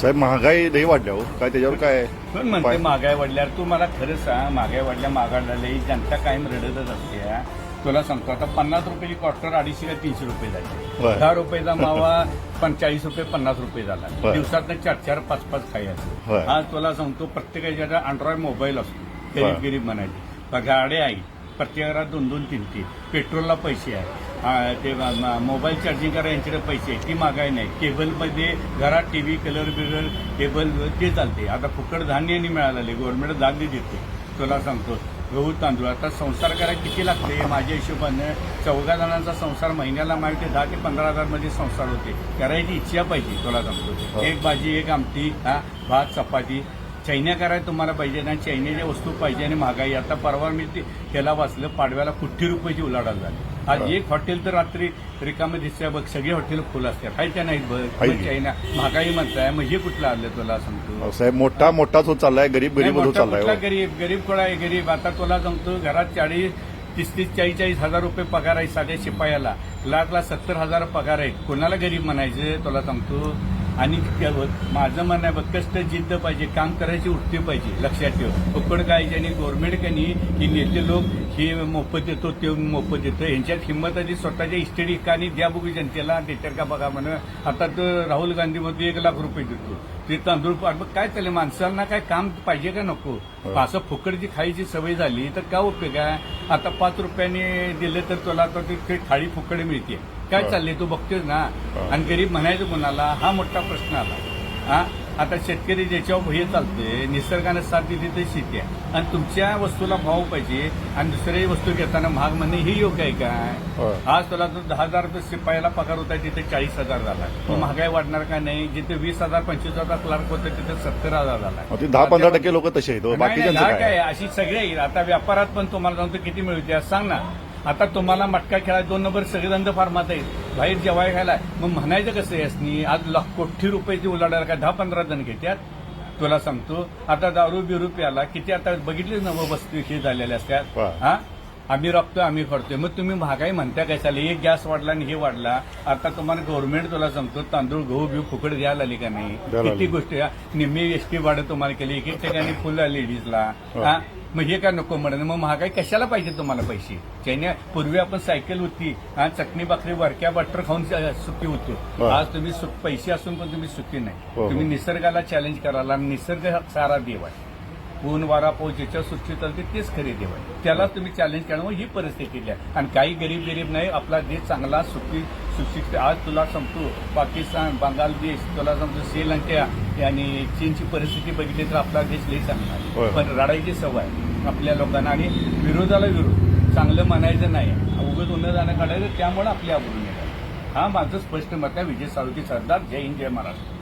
साहेब महागाई लई वाढल्या हो काय त्याच्यावर काय पण म्हणते? महागाई वाढल्यावर तू मला खरं सांग महागाई वाढल्या महागाई झाली जनता कायम रडतच असते हा. तुला सांगतो आता पन्नास रुपयाची कॉस्टर अडीचशे का तीनशे रुपये झाली बरं. दहा रुपयाचा मावा पंचाळीस रुपये पन्नास रुपये झाला बरं. दिवसात चार चार पाच पाच खाई असतो बरं. आज तुला सांगतो प्रत्येकाच्या अँड्रॉइड मोबाईल असतो गरीब बरं. गरीब म्हणायचे गाड्या आहे प्रत्येक घरात दोन दोन तीन तीन. पेट्रोलला पैसे आहे. ते मोबाईल चार्जिंग करा यांच्याकडे पैसे आहे ती महागाई नाही. केबलमध्ये घरात टीव्ही कलर बिलर केबल ते चालते. आता फुकट धान्य मिळाले गव्हर्नमेंट धान्य देते तुला सांगतो. गहू तांदूळ. आता संसार करायला किती लागते? माझ्या हिशोबाने चौघा जणांचा संसार महिन्याला माहिती दहा ते पंधरा हजारमध्ये संसार होते. करायची इच्छा पाहिजे. तुला सांगतो. हो. एक भाजी एक आमटी हा भात चपाती. चैन्या करायला तुम्हाला पाहिजे ना चैन्याच्या वस्तू पाहिजे आणि महागाई. आता परवा मी ते त्याला वाचलं पाडव्याला कुठ्ठी रुपयाची उलाढाल झाली. आज. एक हॉटेल तर रात्री रिकामे दिसते बघ सगळे हॉटेल फुल असतात. हाय त्या नाहीत बघ? चैना महागाई म्हणताय मग हे कुठलं आलं तुला सांगतो साहेब मोठा मोठाच होत चाललाय गरीब नाही, गरीब हो. गरीब गरीब कोणा आहे? गरीब आता तुला सांगतो घरात चाळीस तीस तीस चाळीस चाळीस हजार रुपये पगार आहे साध्या शिपायाला. लाख लाख सत्तर हजार पगार आहेत कोणाला गरीब म्हणायचं तुला सांगतो. आणि माझं म्हणणं आहे बघ कष्ट जिद्द पाहिजे काम करायची उठते पाहिजे लक्षात ठेव. फुकट काय आणि गव्हर्नमेंट कनी ही नेते लोक हे मोफत देतो ते मोफत देतो. यांच्यात हिंमत आधी स्वतःच्या इस्टेट एकाने द्या बघू जनतेला देतात का बघा म्हण आता तर राहुल गांधीमध्ये एक लाख रुपये देतो. ते तांदूळ पा- मग काय चालेल माणसांना काय काम पाहिजे का नको? हो. असं फुकटची खायची सवय झाली तर काय उपयोग आहे? आता पाच रुपयांनी दिले तर तुला तर ती थाळी फुकट मिळते. काय हो. चाललंय? तू बघतोस ना? हो. आणि गरीब म्हणायचं कोणाला? हा मोठा प्रश्न आला. हा? आता शेतकरी ज्याच्यावर हे चालतंय निसर्गाने साथ दिली तर शेती आहे आणि तुमच्या वस्तूला भाव पाहिजे आणि दुसऱ्या वस्तू घेताना महाग म्हणणे हे योग्य आहे काय. आज तुला तो दहा हजार रुपये शिपायाला पगार होता तिथे चाळीस हजार झाला. मग महागाई वाढणार का नाही जिथे वीस हजार पंचवीस हजार क्लार्क होते तिथे सत्तर हजार झाला ते दहा पंधरा टक्के लोक तसे आहेत हो. नाही, नाही, बाकीच्यांचं दहा काय अशी सगळे आहेत. आता व्यापारात पण तुम्हाला सांगतो किती मिळते सांग ना आता तुम्हाला मटका खेळायला दोन नंबर सगळे धंदे फार्मात आहेत बाहेर जेवाय खायला मग म्हणायचं कसं यासनी आज लाख कोटी रुपयाची उलाढाल काय दहा पंधरा जण घेतात तुला सांगतो आता दारू बिरू प्याला किती आता बघितलीच ना मग वस्तू हे झालेल्या असतात. हा? आम्ही राबतोय आम्ही करतोय मग तुम्ही महागाई म्हणता काय चालेल एक गॅस वाढला आणि हे वाढला आता तुम्हाला गव्हर्नमेंट तुला सांगतो तांदूळ गहू बिहू फुकट द्यायला आली का नाही किती. गोष्टी. निम्मी एसटी भाडं तुम्हाला केली एक एक ठिकाणी फुल लेडीजला हो. हा मग हे काय नको म्हणत मग महागाई कशाला पाहिजे तुम्हाला पैसे चैन्या पूर्वी आपण सायकल होती हा चटणी भाकरी वरक्या बटर खाऊन सुखी होतो हो. आज तुम्ही पैसे असून पण तुम्ही सुखी नाही हो, तुम्ही. निसर्गाला चॅलेंज करायला आणि निसर्ग हा सारा देव आहे वारा पाऊस ज्याच्या सुट्टी चालते तेच खरे देव आहे त्याला तुम्ही चॅलेंज करणं ही परिस्थिती आहे. आणि काही गरीब गरीब नाही आपला देश चांगला सुखी सुशिक्षित आज तुला सांगतो पाकिस्तान बांगलादेश तुला सांगतो श्रीलंका आणि चीनची परिस्थिती बघितली तर आपला देश लई चांगला पण रडायची सवय आपल्या लोकांना. आणि विरोधाला विरोध. चांगलं म्हणायचं नाही. उगत उन्हा जाणं काढायचं त्यामुळे आपल्या आवडून येणार हा माझं स्पष्ट मत आहे. विजय साळुंके सरदार. जय हिंद जय महाराष्ट्र.